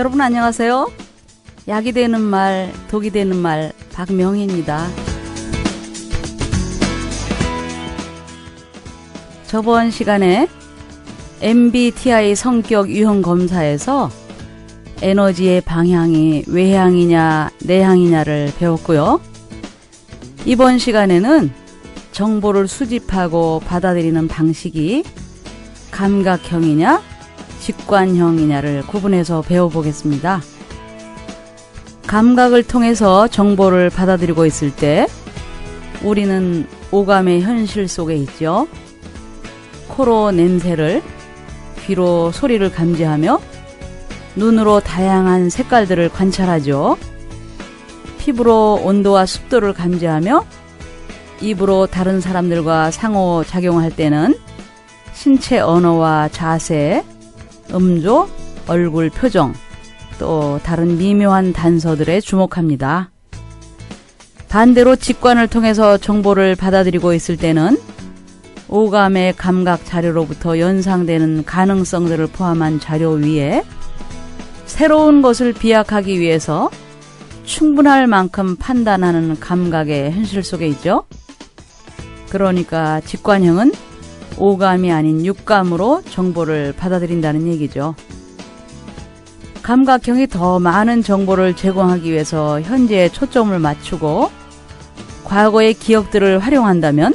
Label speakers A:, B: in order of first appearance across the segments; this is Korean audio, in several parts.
A: 여러분 안녕하세요. 약이 되는 말, 독이 되는 말, 박명희입니다. 저번 시간에 MBTI 성격 유형 검사에서 에너지의 방향이 외향이냐, 내향이냐를 배웠고요. 이번 시간에는 정보를 수집하고 받아들이는 방식이 감각형이냐, 직관형이냐를 구분해서 배워보겠습니다. 감각을 통해서 정보를 받아들이고 있을 때 우리는 오감의 현실 속에 있죠. 코로 냄새를, 귀로 소리를 감지하며 눈으로 다양한 색깔들을 관찰하죠. 피부로 온도와 습도를 감지하며 입으로 다른 사람들과 상호작용할 때는 신체 언어와 자세, 음조, 얼굴 표정, 또 다른 미묘한 단서들에 주목합니다. 반대로 직관을 통해서 정보를 받아들이고 있을 때는 오감의 감각 자료로부터 연상되는 가능성들을 포함한 자료 위에 새로운 것을 비약하기 위해서 충분할 만큼 판단하는 감각의 현실 속에 있죠. 그러니까 직관형은 오감이 아닌 육감으로 정보를 받아들인다는 얘기죠. 감각형이 더 많은 정보를 제공하기 위해서 현재에 초점을 맞추고 과거의 기억들을 활용한다면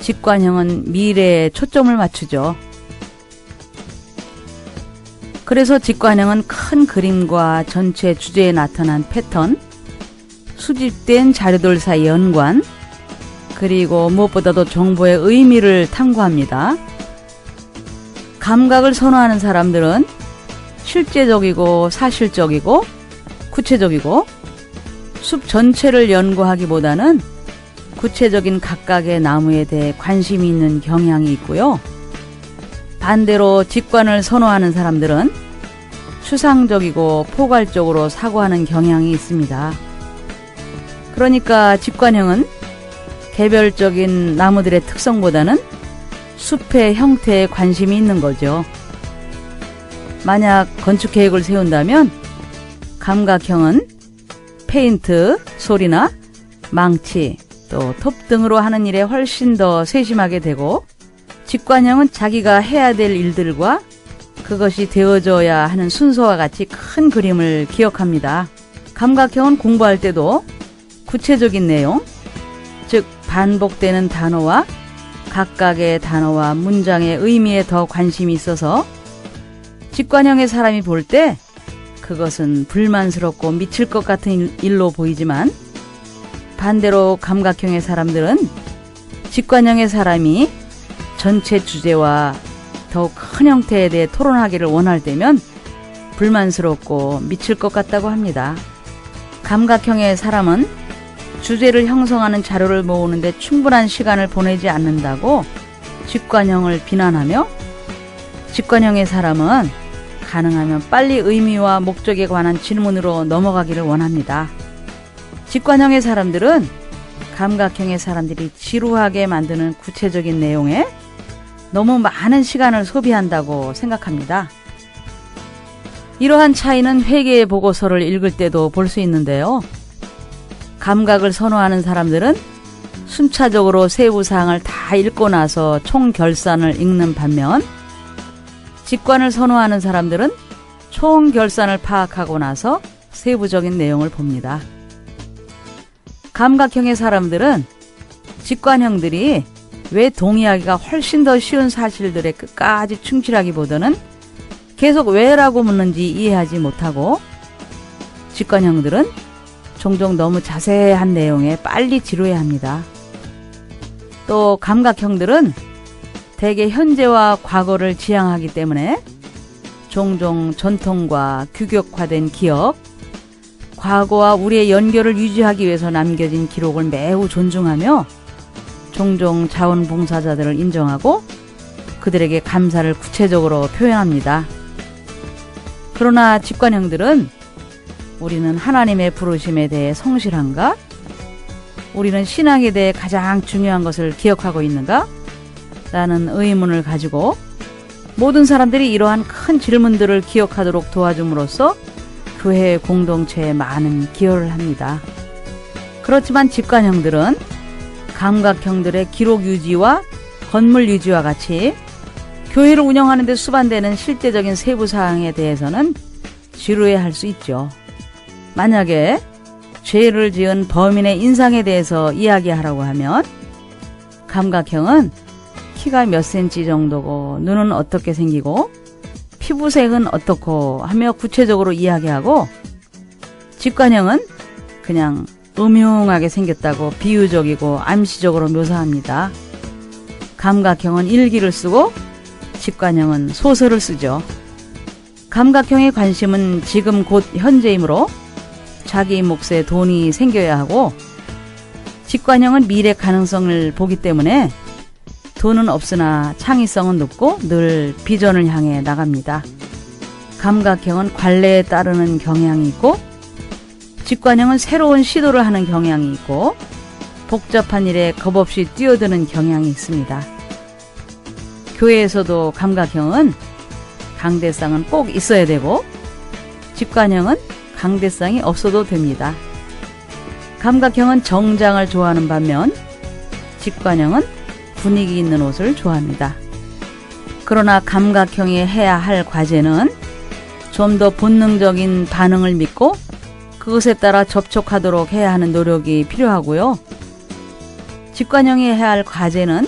A: 직관형은 미래에 초점을 맞추죠. 그래서 직관형은 큰 그림과 전체 주제에 나타난 패턴, 수집된 자료들 사이 연관, 그리고 무엇보다도 정보의 의미를 탐구합니다. 감각을 선호하는 사람들은 실제적이고 사실적이고 구체적이고 숲 전체를 연구하기보다는 구체적인 각각의 나무에 대해 관심이 있는 경향이 있고요. 반대로 직관을 선호하는 사람들은 추상적이고 포괄적으로 사고하는 경향이 있습니다. 그러니까 직관형은 개별적인 나무들의 특성보다는 숲의 형태에 관심이 있는 거죠. 만약 건축 계획을 세운다면 감각형은 페인트, 소리나 망치, 또 톱 등으로 하는 일에 훨씬 더 세심하게 되고 직관형은 자기가 해야 될 일들과 그것이 되어져야 하는 순서와 같이 큰 그림을 기억합니다. 감각형은 공부할 때도 구체적인 내용, 즉 반복되는 단어와 각각의 단어와 문장의 의미에 더 관심이 있어서 직관형의 사람이 볼 때 그것은 불만스럽고 미칠 것 같은 일로 보이지만 반대로 감각형의 사람들은 직관형의 사람이 전체 주제와 더욱 큰 형태에 대해 토론하기를 원할 때면 불만스럽고 미칠 것 같다고 합니다. 감각형의 사람은 주제를 형성하는 자료를 모으는데 충분한 시간을 보내지 않는다고 직관형을 비난하며 직관형의 사람은 가능하면 빨리 의미와 목적에 관한 질문으로 넘어가기를 원합니다. 직관형의 사람들은 감각형의 사람들이 지루하게 만드는 구체적인 내용에 너무 많은 시간을 소비한다고 생각합니다. 이러한 차이는 회계의 보고서를 읽을 때도 볼 수 있는데요. 감각을 선호하는 사람들은 순차적으로 세부 사항을 다 읽고 나서 총 결산을 읽는 반면 직관을 선호하는 사람들은 총 결산을 파악하고 나서 세부적인 내용을 봅니다. 감각형의 사람들은 직관형들이 왜 동의하기가 훨씬 더 쉬운 사실들에 끝까지 충실하기보다는 계속 왜라고 묻는지 이해하지 못하고 직관형들은 종종 너무 자세한 내용에 빨리 지루해 합니다. 또 감각형들은 대개 현재와 과거를 지향하기 때문에 종종 전통과 규격화된 기억, 과거와 우리의 연결을 유지하기 위해서 남겨진 기록을 매우 존중하며 종종 자원봉사자들을 인정하고 그들에게 감사를 구체적으로 표현합니다. 그러나 직관형들은 우리는 하나님의 부르심에 대해 성실한가? 우리는 신앙에 대해 가장 중요한 것을 기억하고 있는가? 라는 의문을 가지고 모든 사람들이 이러한 큰 질문들을 기억하도록 도와줌으로써 교회 공동체에 많은 기여를 합니다. 그렇지만 직관형들은 감각형들의 기록 유지와 건물 유지와 같이 교회를 운영하는 데 수반되는 실제적인 세부 사항에 대해서는 지루해 할 수 있죠. 만약에 죄를 지은 범인의 인상에 대해서 이야기하라고 하면 감각형은 키가 몇 센치 정도고 눈은 어떻게 생기고 피부색은 어떻고 하며 구체적으로 이야기하고 직관형은 그냥 음흉하게 생겼다고 비유적이고 암시적으로 묘사합니다. 감각형은 일기를 쓰고 직관형은 소설을 쓰죠. 감각형의 관심은 지금 곧 현재이므로 자기 몫에 돈이 생겨야 하고 직관형은 미래 가능성을 보기 때문에 돈은 없으나 창의성은 높고 늘 비전을 향해 나갑니다. 감각형은 관례에 따르는 경향이 있고 직관형은 새로운 시도를 하는 경향이 있고 복잡한 일에 겁없이 뛰어드는 경향이 있습니다. 교회에서도 감각형은 강대상은 꼭 있어야 되고 직관형은 강대상이 없어도 됩니다. 감각형은 정장을 좋아하는 반면 직관형은 분위기 있는 옷을 좋아합니다. 그러나 감각형이 해야 할 과제는 좀 더 본능적인 반응을 믿고 그것에 따라 접촉하도록 해야 하는 노력이 필요하고요. 직관형이 해야 할 과제는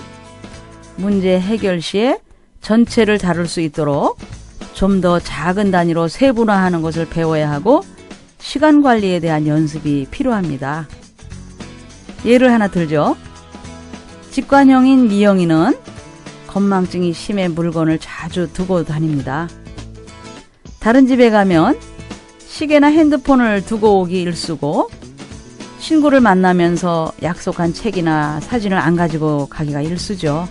A: 문제 해결 시에 전체를 다룰 수 있도록 좀 더 작은 단위로 세분화하는 것을 배워야 하고 시간 관리에 대한 연습이 필요합니다. 예를 하나 들죠. 직관형인 미영이는 건망증이 심해 물건을 자주 두고 다닙니다. 다른 집에 가면 시계나 핸드폰을 두고 오기 일쑤고 친구를 만나면서 약속한 책이나 사진을 안 가지고 가기가 일쑤죠.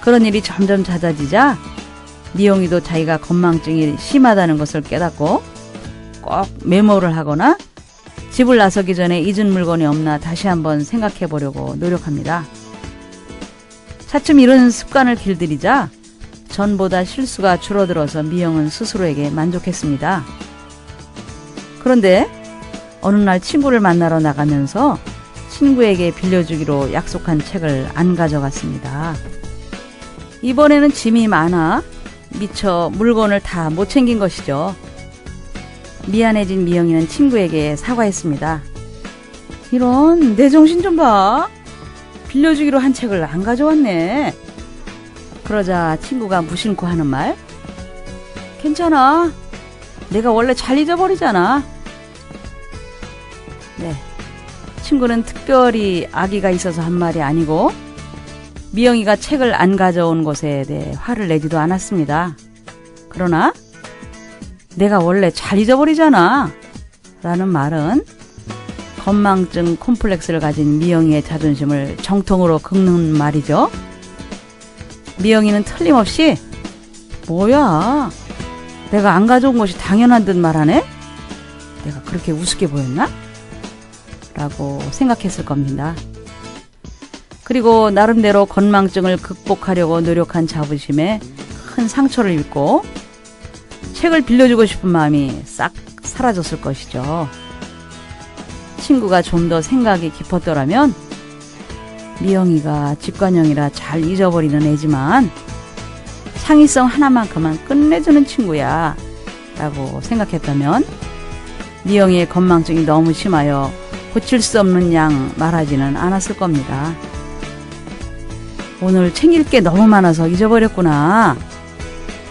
A: 그런 일이 점점 잦아지자 미영이도 자기가 건망증이 심하다는 것을 깨닫고 꼭 메모를 하거나 집을 나서기 전에 잊은 물건이 없나 다시 한번 생각해 보려고 노력합니다. 차츰 이런 습관을 길들이자 전보다 실수가 줄어들어서 미영은 스스로에게 만족했습니다. 그런데 어느 날 친구를 만나러 나가면서 친구에게 빌려주기로 약속한 책을 안 가져갔습니다. 이번에는 짐이 많아 미처 물건을 다 못 챙긴 것이죠. 미안해진 미영이는 친구에게 사과했습니다. 이런 내 정신 좀 봐. 빌려주기로 한 책을 안 가져왔네. 그러자 친구가 무심코 하는 말. 괜찮아. 내가 원래 잘 잊어버리잖아. 네. 친구는 특별히 아기가 있어서 한 말이 아니고 미영이가 책을 안 가져온 것에 대해 화를 내지도 않았습니다. 그러나 내가 원래 잘 잊어버리잖아. 라는 말은 건망증 콤플렉스를 가진 미영이의 자존심을 정통으로 긁는 말이죠. 미영이는 틀림없이 뭐야 내가 안 가져온 것이 당연한 듯 말하네? 내가 그렇게 우습게 보였나? 라고 생각했을 겁니다. 그리고 나름대로 건망증을 극복하려고 노력한 자부심에 큰 상처를 입고 책을 빌려주고 싶은 마음이 싹 사라졌을 것이죠. 친구가 좀 더 생각이 깊었더라면 미영이가 직관형이라 잘 잊어버리는 애지만 창의성 하나만큼은 끝내주는 친구야 라고 생각했다면 미영이의 건망증이 너무 심하여 고칠 수 없는 양 말하지는 않았을 겁니다. 오늘 챙길 게 너무 많아서 잊어버렸구나.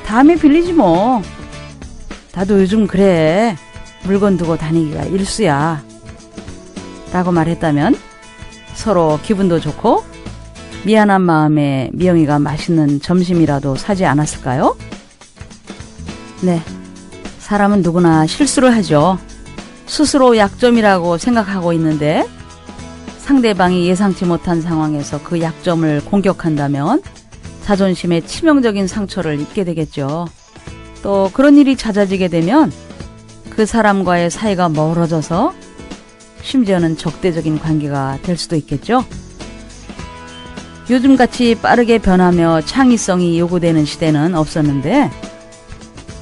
A: 다음에 빌리지 뭐. 나도 요즘 그래. 물건 두고 다니기가 일수야. 라고 말했다면 서로 기분도 좋고 미안한 마음에 미영이가 맛있는 점심이라도 사지 않았을까요? 네. 사람은 누구나 실수를 하죠. 스스로 약점이라고 생각하고 있는데 상대방이 예상치 못한 상황에서 그 약점을 공격한다면 자존심에 치명적인 상처를 입게 되겠죠. 또 그런 일이 잦아지게 되면 그 사람과의 사이가 멀어져서 심지어는 적대적인 관계가 될 수도 있겠죠. 요즘같이 빠르게 변하며 창의성이 요구되는 시대는 없었는데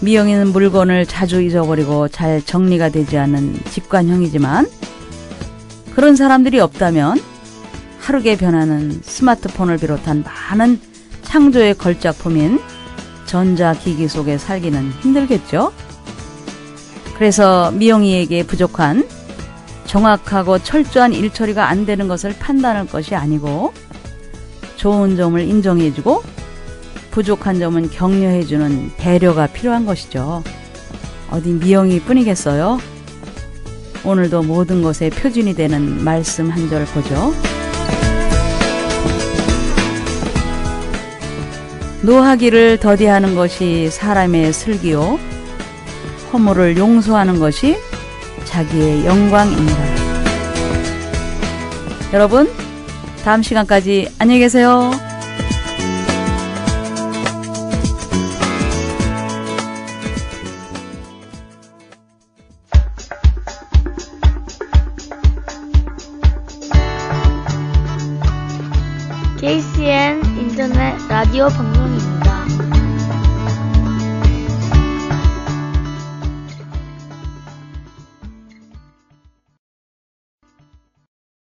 A: 미영이는 물건을 자주 잊어버리고 잘 정리가 되지 않는 직관형이지만 그런 사람들이 없다면 하루게 변하는 스마트폰을 비롯한 많은 창조의 걸작품인 전자기기 속에 살기는 힘들겠죠? 그래서 미영이에게 부족한 정확하고 철저한 일처리가 안 되는 것을 판단할 것이 아니고 좋은 점을 인정해주고 부족한 점은 격려해주는 배려가 필요한 것이죠. 어디 미영이 뿐이겠어요? 오늘도 모든 것의 표준이 되는 말씀 한 절 보죠. 노하기를 더디하는 것이 사람의 슬기요. 허물을 용서하는 것이 자기의 영광입니다. 여러분, 다음 시간까지 안녕히 계세요.
B: 라디오 방송